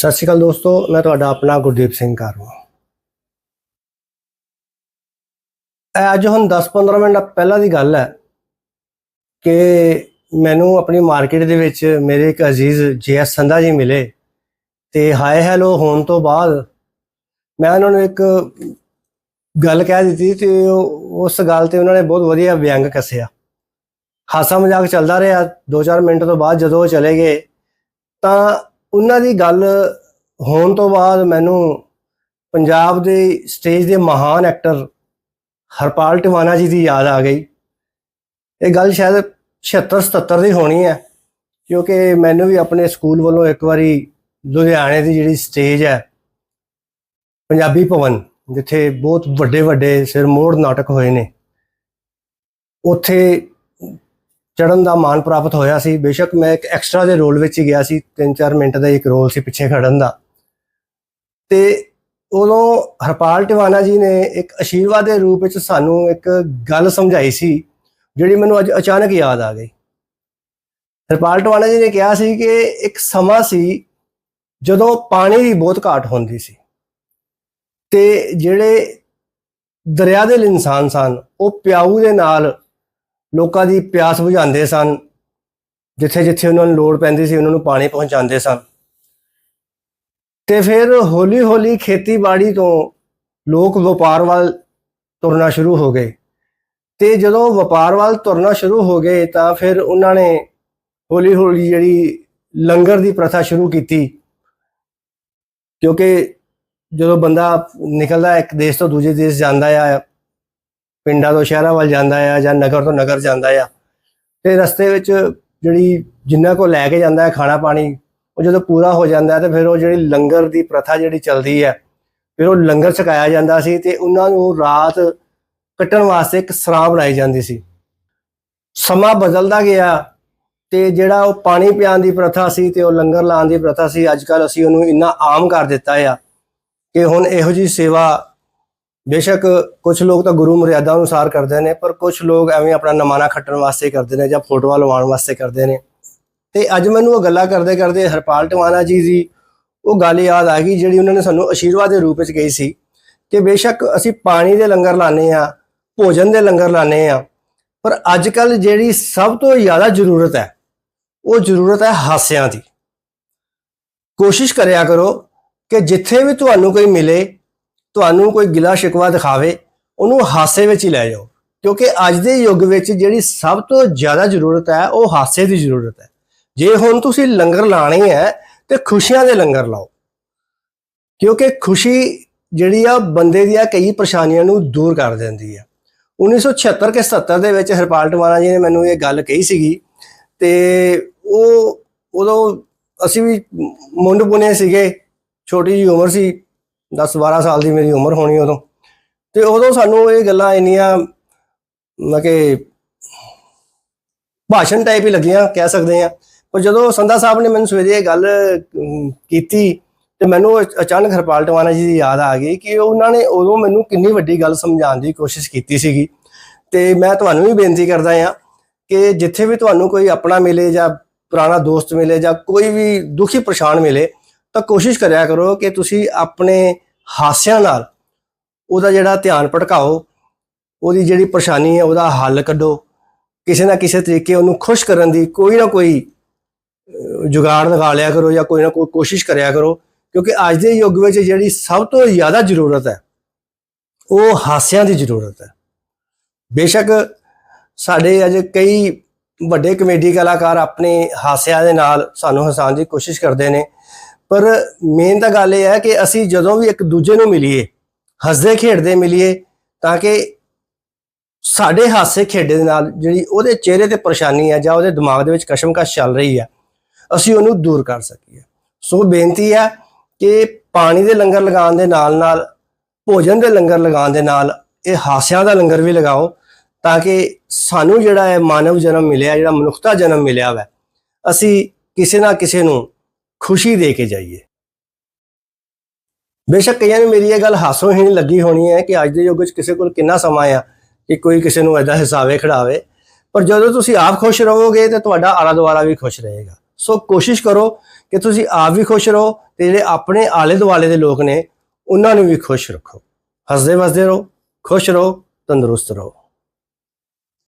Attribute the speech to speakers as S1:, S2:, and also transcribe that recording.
S1: ਸਤਿ ਸ਼੍ਰੀ ਅਕਾਲ ਦੋਸਤੋ, ਮੈਂ ਤੁਹਾਡਾ ਆਪਣਾ ਗੁਰਦੀਪ ਸਿੰਘ ਕਾਰਵਾ। ਇਹ ਅੱਜ ਹੁਣ 10-15 ਮਿੰਟ ਪਹਿਲਾਂ ਦੀ ਗੱਲ ਹੈ ਕਿ ਮੈਨੂੰ ਆਪਣੀ ਮਾਰਕੀਟ ਦੇ ਵਿੱਚ ਮੇਰੇ ਇੱਕ ਅਜ਼ੀਜ਼ ਜੀਐਸ ਸੰਧਾ ਜੀ ਮਿਲੇ ਤੇ ਹਾਏ ਹੈਲੋ ਹੋਣ ਤੋਂ ਬਾਅਦ ਮੈਂ ਉਹਨਾਂ ਨੂੰ ਇੱਕ ਗੱਲ ਕਹਿ ਦਿੱਤੀ ਤੇ ਉਸ ਗੱਲ ਤੇ ਉਹਨਾਂ ਨੇ ਬਹੁਤ ਵਧੀਆ ਵਿਅੰਗ ਕੱਸਿਆ। ਹਾਸਾ ਮਜ਼ਾਕ ਚੱਲਦਾ ਰਿਹਾ। 2-4 ਮਿੰਟ ਤੋਂ ਬਾਅਦ ਜਦੋਂ ਉਹ ਚਲੇ ਗਏ ਤਾਂ ਉਹਨਾਂ ਦੀ ਗੱਲ ਹੋਣ ਤੋਂ ਬਾਅਦ ਮੈਨੂੰ ਪੰਜਾਬ ਦੇ ਸਟੇਜ ਦੇ ਮਹਾਨ ਐਕਟਰ ਹਰਪਾਲ ਟਿਵਾਣਾ ਜੀ ਦੀ ਯਾਦ ਆ ਗਈ। ਇਹ ਗੱਲ ਸ਼ਾਇਦ 76 77 ਦੀ ਹੋਣੀ ਹੈ, ਕਿਉਂਕਿ ਮੈਨੂੰ ਵੀ ਆਪਣੇ ਸਕੂਲ ਵੱਲੋਂ ਇੱਕ ਵਾਰੀ ਲੁਧਿਆਣੇ ਦੀ ਜਿਹੜੀ ਸਟੇਜ ਹੈ, ਪੰਜਾਬੀ ਭਵਨ, ਜਿੱਥੇ ਬਹੁਤ ਵੱਡੇ ਵੱਡੇ ਸਿਰਮੋੜ ਨਾਟਕ ਹੋਏ ਨੇ, ਉੱਥੇ ਚੜਨ ਦਾ ਮਾਣ ਪ੍ਰਾਪਤ ਹੋਇਆ ਸੀ। ਬੇਸ਼ੱਕ ਮੈਂ ਇੱਕ ਐਕਸਟਰਾ ਦੇ ਰੋਲ ਵਿੱਚ ਹੀ ਗਿਆ ਸੀ। 3-4 ਮਿੰਟ ਦਾ ਇੱਕ ਰੋਲ ਸੀ ਪਿੱਛੇ ਖੜਨ ਦਾ। ਤੇ ਉਦੋਂ ਹਰਪਾਲ ਟਿਵਾਣਾ ਜੀ ਨੇ ਇੱਕ ਅਸ਼ੀਰਵਾਦ ਦੇ ਰੂਪ ਵਿੱਚ ਸਾਨੂੰ ਇੱਕ ਗੱਲ ਸਮਝਾਈ ਸੀ, ਜਿਹੜੀ ਮੈਨੂੰ ਅੱਜ ਅਚਾਨਕ ਯਾਦ ਆ ਗਈ। ਹਰਪਾਲ ਟਿਵਾਣਾ ਜੀ ਨੇ ਕਿਹਾ ਸੀ ਕਿ ਇੱਕ ਸਮਾਂ ਸੀ ਜਦੋਂ ਪਾਣੀ ਦੀ ਬਹੁਤ ਘਾਟ ਹੁੰਦੀ ਸੀ ਤੇ ਜਿਹੜੇ ਦਰਿਆ ਦੇ ਇਨਸਾਨ ਸਨ, ਉਹ ਪਿਆਊ ਦੇ ਨਾਲ ਲੋਕਾਂ ਦੀ ਪਿਆਸ ਬੁਝਾਉਂਦੇ ਸਨ। ਜਿੱਥੇ ਜਿੱਥੇ ਉਹਨਾਂ ਨੂੰ ਲੋੜ ਪੈਂਦੀ ਸੀ, ਉਹਨਾਂ ਨੂੰ ਪਾਣੀ ਪਹੁੰਚਾਉਂਦੇ ਸਨ। ਤੇ ਫਿਰ ਹੌਲੀ ਹੌਲੀ ਖੇਤੀਬਾੜੀ ਤੋਂ ਲੋਕ ਵਪਾਰ ਵੱਲ ਤੁਰਨਾ ਸ਼ੁਰੂ ਹੋ ਗਏ। ਤੇ ਜਦੋਂ ਵਪਾਰ ਵੱਲ ਤੁਰਨਾ ਸ਼ੁਰੂ ਹੋ ਗਏ, ਤਾਂ ਫਿਰ ਉਹਨਾਂ ਨੇ ਹੌਲੀ ਹੌਲੀ ਜਿਹੜੀ ਲੰਗਰ ਦੀ ਪ੍ਰਥਾ ਸ਼ੁਰੂ ਕੀਤੀ। ਕਿਉਂਕਿ ਜਦੋਂ ਬੰਦਾ ਨਿਕਲਦਾ ਇੱਕ ਦੇਸ਼ ਤੋਂ ਦੂਜੇ ਦੇਸ਼ ਜਾਂਦਾ ਆ ਪਿੰਡਾਂ ਤੋਂ ਸ਼ਹਿਰਾਂ ਵੱਲ ਜਾਂਦਾ ਆ ਜਾਂ ਨਗਰ ਤੋਂ ਨਗਰ ਜਾਂਦਾ ਆ। ਤੇ ਰਸਤੇ ਵਿੱਚ ਜਿਹੜੀ ਜਿੰਨਾ ਕੋ ਲੈ ਕੇ ਜਾਂਦਾ ਹੈ ਖਾਣਾ ਪਾਣੀ, ਉਹ ਜਦੋਂ ਪੂਰਾ ਹੋ ਜਾਂਦਾ ਹੈ ਤੇ ਫਿਰ ਉਹ ਜਿਹੜੀ ਲੰਗਰ ਦੀ ਪ੍ਰਥਾ ਜਿਹੜੀ ਚੱਲਦੀ ਹੈ, ਫਿਰ ਉਹ ਲੰਗਰ ਛਕਾਇਆ ਜਾਂਦਾ ਸੀ ਤੇ ਉਹਨਾਂ ਨੂੰ ਰਾਤ ਕੱਟਣ ਵਾਸਤੇ ਇੱਕ ਸਰਾਂ ਬਣਾਈ ਜਾਂਦੀ ਸੀ। ਸਮਾਂ ਬਦਲਦਾ ਗਿਆ ਤੇ ਜਿਹੜਾ ਉਹ ਪਾਣੀ ਪਿਆਉਣ ਦੀ ਪ੍ਰਥਾ ਸੀ ਤੇ ਉਹ ਲੰਗਰ ਲਾਉਣ ਦੀ ਪ੍ਰਥਾ ਸੀ, ਅੱਜ ਕੱਲ ਅਸੀਂ ਉਹਨੂੰ ਇੰਨਾ ਆਮ ਕਰ ਦਿੱਤਾ ਆ ਕਿ ਹੁਣ ਇਹੋ ਜੀ ਸੇਵਾ ਬੇਸ਼ੱਕ ਕੁਝ ਲੋਕ ਤਾਂ ਗੁਰੂ ਮਰਿਆਦਾ ਅਨੁਸਾਰ ਕਰਦੇ ਨੇ, ਪਰ ਕੁਝ ਲੋਕ ਐਵੇਂ ਆਪਣਾ ਨਮਾਨਾ ਖੱਟਣ ਵਾਸਤੇ ਕਰਦੇ ਨੇ ਜਾਂ ਫੋਟੋਆਂ ਲਵਾਉਣ ਵਾਸਤੇ ਕਰਦੇ ਨੇ। ਤੇ ਅੱਜ ਮੈਨੂੰ ਉਹ ਗੱਲਾਂ ਕਰਦੇ ਕਰਦੇ ਹਰਪਾਲ ਟਵਾਨਾ ਜੀ ਦੀ ਉਹ ਗੱਲ ਯਾਦ ਆ ਗਈ, ਜਿਹੜੀ ਉਹਨਾਂ ਨੇ ਸਾਨੂੰ ਆਸ਼ੀਰਵਾਦ ਦੇ ਰੂਪ ਵਿੱਚ ਕਹੀ ਸੀ ਕਿ ਬੇਸ਼ੱਕ ਅਸੀਂ ਪਾਣੀ ਦੇ ਲੰਗਰ ਲਾਣੇ ਆ ਭੋਜਨ ਦੇ ਲੰਗਰ ਲਾਣੇ ਆ ਪਰ ਅੱਜ ਕੱਲ ਜਿਹੜੀ ਸਭ ਤੋਂ ਜ਼ਿਆਦਾ ਜ਼ਰੂਰਤ ਹੈ, ਉਹ ਜ਼ਰੂਰਤ ਹੈ ਹਾਸਿਆਂ ਦੀ। ਕੋਸ਼ਿਸ਼ ਕਰਿਆ ਕਰੋ ਕਿ ਜਿੱਥੇ ਵੀ ਤੁਹਾਨੂੰ ਕੋਈ ਮਿਲੇ ਤੁਹਾਨੂੰ ਕੋਈ ਗਿਲਾ ਸ਼ਿਕਵਾ ਦਿਖਾਵੇ, ਉਹਨੂੰ ਹਾਸੇ ਵਿੱਚ ਹੀ ਲੈ ਜਾਓ। ਕਿਉਂਕਿ ਅੱਜ ਦੇ ਯੁੱਗ ਵਿੱਚ ਜਿਹੜੀ ਸਭ ਤੋਂ ਜ਼ਿਆਦਾ ਜ਼ਰੂਰਤ ਹੈ, ਉਹ ਹਾਸੇ ਦੀ ਜ਼ਰੂਰਤ ਹੈ। ਜੇ ਹੁਣ ਤੁਸੀਂ ਲੰਗਰ ਲਾਣੇ ਹੈ, ਤੇ ਖੁਸ਼ੀਆਂ ਦੇ ਲੰਗਰ ਲਾਓ। ਕਿਉਂਕਿ ਖੁਸ਼ੀ ਜਿਹੜੀ ਆ, ਬੰਦੇ ਦੀਆਂ ਕਈ ਪਰੇਸ਼ਾਨੀਆਂ ਨੂੰ ਦੂਰ ਕਰ ਦਿੰਦੀ ਆ 1976 ਕੇ 77 ਦੇ ਵਿੱਚ ਹਰਪਾਲ ਟਵਾਣਾ ਜੀ ਨੇ ਮੈਨੂੰ ਇਹ ਗੱਲ ਕਹੀ ਸੀਗੀ, ਤੇ ਉਹ ਉਦੋਂ ਅਸੀਂ ਵੀ ਮੁੰਡ ਬੁਨੇ ਸੀਗੇ, ਛੋਟੀ ਜੀ ਉਮਰ ਸੀ 10 12 ਸਾਲ ਦੀ ਮੇਰੀ ਉਮਰ ਹੋਣੀ ਉਦੋਂ। ਤੇ ਉਦੋਂ ਸਾਨੂੰ ਇਹ ਗੱਲਾਂ ਇੰਨੀਆਂ ਮੈਂ ਕਿ ਭਾਸ਼ਣ ਟਾਈਪ ਹੀ ਲੱਗੀਆਂ, ਕਹਿ ਸਕਦੇ ਆ ਪਰ ਜਦੋਂ ਸੰਧਾ ਸਾਹਿਬ ਨੇ ਮੈਨੂੰ ਸਵੇਰੇ ਇਹ ਗੱਲ ਕੀਤੀ, ਤੇ ਮੈਨੂੰ ਅਚਾਨਕ ਹਰਪਾਲ ਟਵਾਣਾ ਜੀ ਦੀ ਯਾਦ ਆ ਗਈ ਕਿ ਉਹਨਾਂ ਨੇ ਉਦੋਂ ਮੈਨੂੰ ਕਿੰਨੀ ਵੱਡੀ ਗੱਲ ਸਮਝਾਉਣ ਦੀ ਕੋਸ਼ਿਸ਼ ਕੀਤੀ ਸੀਗੀ। ਤੇ ਮੈਂ ਤੁਹਾਨੂੰ ਵੀ ਬੇਨਤੀ ਕਰਦਾ ਆ ਕਿ ਜਿੱਥੇ ਵੀ ਤੁਹਾਨੂੰ ਕੋਈ ਆਪਣਾ ਮਿਲੇ ਜਾਂ ਪੁਰਾਣਾ ਦੋਸਤ ਮਿਲੇ ਜਾਂ ਕੋਈ ਵੀ ਦੁਖੀ ਪਰੇਸ਼ਾਨ ਮਿਲੇ ਤਾਂ ਕੋਸ਼ਿਸ਼ ਕਰਿਆ ਕਰੋ ਕਿ ਤੁਸੀਂ ਆਪਣੇ ਹਾਸਿਆਂ ਨਾਲ ਉਹਦਾ ਜਿਹੜਾ ਧਿਆਨ ਭਟਕਾਓ, ਉਹਦੀ ਜਿਹੜੀ ਪਰੇਸ਼ਾਨੀ ਹੈ ਉਹਦਾ ਹੱਲ ਕੱਢੋ। ਕਿਸੇ ਨਾ ਕਿਸੇ ਤਰੀਕੇ ਉਹਨੂੰ ਖੁਸ਼ ਕਰਨ ਦੀ ਕੋਈ ਨਾ ਕੋਈ ਜੁਗਾੜ ਲਗਾ ਲਿਆ ਕਰੋ ਜਾਂ ਕੋਈ ਨਾ ਕੋਈ ਕੋਸ਼ਿਸ਼ ਕਰਿਆ ਕਰੋ, ਕਿਉਂਕਿ ਅੱਜ ਦੇ ਯੁੱਗ ਵਿੱਚ ਜਿਹੜੀ ਸਭ ਤੋਂ ਜ਼ਿਆਦਾ ਜ਼ਰੂਰਤ ਹੈ, ਉਹ ਹਾਸਿਆਂ ਦੀ ਜ਼ਰੂਰਤ ਹੈ। ਬੇਸ਼ੱਕ ਸਾਡੇ ਅੱਜ ਕਈ ਵੱਡੇ ਕਮੇਡੀ ਕਲਾਕਾਰ ਆਪਣੇ ਹਾਸਿਆਂ ਦੇ ਨਾਲ ਸਾਨੂੰ ਹਸਾਉਣ ਦੀ ਕੋਸ਼ਿਸ਼ ਕਰਦੇ ਨੇ ਪਰ ਮੇਨ ਤਾਂ ਗੱਲ ਇਹ ਹੈ ਕਿ ਅਸੀਂ ਜਦੋਂ ਵੀ ਇੱਕ ਦੂਜੇ ਨੂੰ ਮਿਲੀਏ, ਹੱਸਦੇ ਖੇਡਦੇ ਮਿਲੀਏ, ਤਾਂ ਕਿ ਸਾਡੇ ਹਾਸੇ ਖੇਡੇ ਦੇ ਨਾਲ ਜਿਹੜੀ ਉਹਦੇ ਚਿਹਰੇ ਤੇ ਪਰੇਸ਼ਾਨੀ ਹੈ ਜਾਂ ਉਹਦੇ ਦਿਮਾਗ ਦੇ ਵਿੱਚ ਕਸ਼ਮਕਸ਼ ਚੱਲ ਰਹੀ ਹੈ ਅਸੀਂ ਉਹਨੂੰ ਦੂਰ ਕਰ ਸਕੀਏ। ਸੋ ਬੇਨਤੀ ਹੈ ਕਿ ਪਾਣੀ ਦੇ ਲੰਗਰ ਲਗਾਉਣ ਦੇ ਨਾਲ ਨਾਲ, ਭੋਜਨ ਦੇ ਲੰਗਰ ਲਗਾਉਣ ਦੇ ਨਾਲ ਇਹ ਹਾਸਿਆਂ ਦਾ ਲੰਗਰ ਵੀ ਲਗਾਓ, ਤਾਂ ਕਿ ਸਾਨੂੰ ਜਿਹੜਾ ਹੈ ਮਾਨਵ ਜਨਮ ਮਿਲਿਆ, ਜਿਹੜਾ ਮਨੁੱਖਤਾ ਜਨਮ ਮਿਲਿਆ ਵਾ, ਅਸੀਂ ਕਿਸੇ ਨਾ ਕਿਸੇ ਨੂੰ ਖੁਸ਼ੀ ਦੇ ਕੇ ਜਾਈਏ। ਬੇਸ਼ੱਕ ਕਈਆਂ ਨੂੰ ਮੇਰੀ ਇਹ ਗੱਲ ਹਾਸੋ ਹਾਸੋਹੀਣ ਲੱਗੀ ਹੋਣੀ ਹੈ ਕਿ ਅੱਜ ਦੇ ਯੁੱਗ ਵਿੱਚ ਕਿਸੇ ਕੋਲ ਕਿੰਨਾ ਸਮਾਂ ਆ ਕਿ ਕੋਈ ਕਿਸੇ ਨੂੰ ਐਦਾ ਹਿਸਾਵੇ ਖੜਾਵੇ। ਪਰ ਜਦੋਂ ਤੁਸੀਂ ਆਪ ਖੁਸ਼ ਰਹੋਗੇ ਤੇ ਤੁਹਾਡਾ ਆਲਾ ਦੁਆਲਾ ਵੀ ਖੁਸ਼ ਰਹੇਗਾ। ਸੋ ਕੋਸ਼ਿਸ਼ ਕਰੋ ਕਿ ਤੁਸੀਂ ਆਪ ਵੀ ਖੁਸ਼ ਰਹੋ ਤੇ ਜਿਹੜੇ ਆਪਣੇ ਆਲੇ ਦੁਆਲੇ ਦੇ ਲੋਕ ਨੇ, ਉਹਨਾਂ ਨੂੰ ਵੀ ਖੁਸ਼ ਰੱਖੋ। ਹੱਸਦੇ ਵਸਦੇ ਰਹੋ, ਖੁਸ਼ ਰਹੋ, ਤੰਦਰੁਸਤ ਰਹੋ।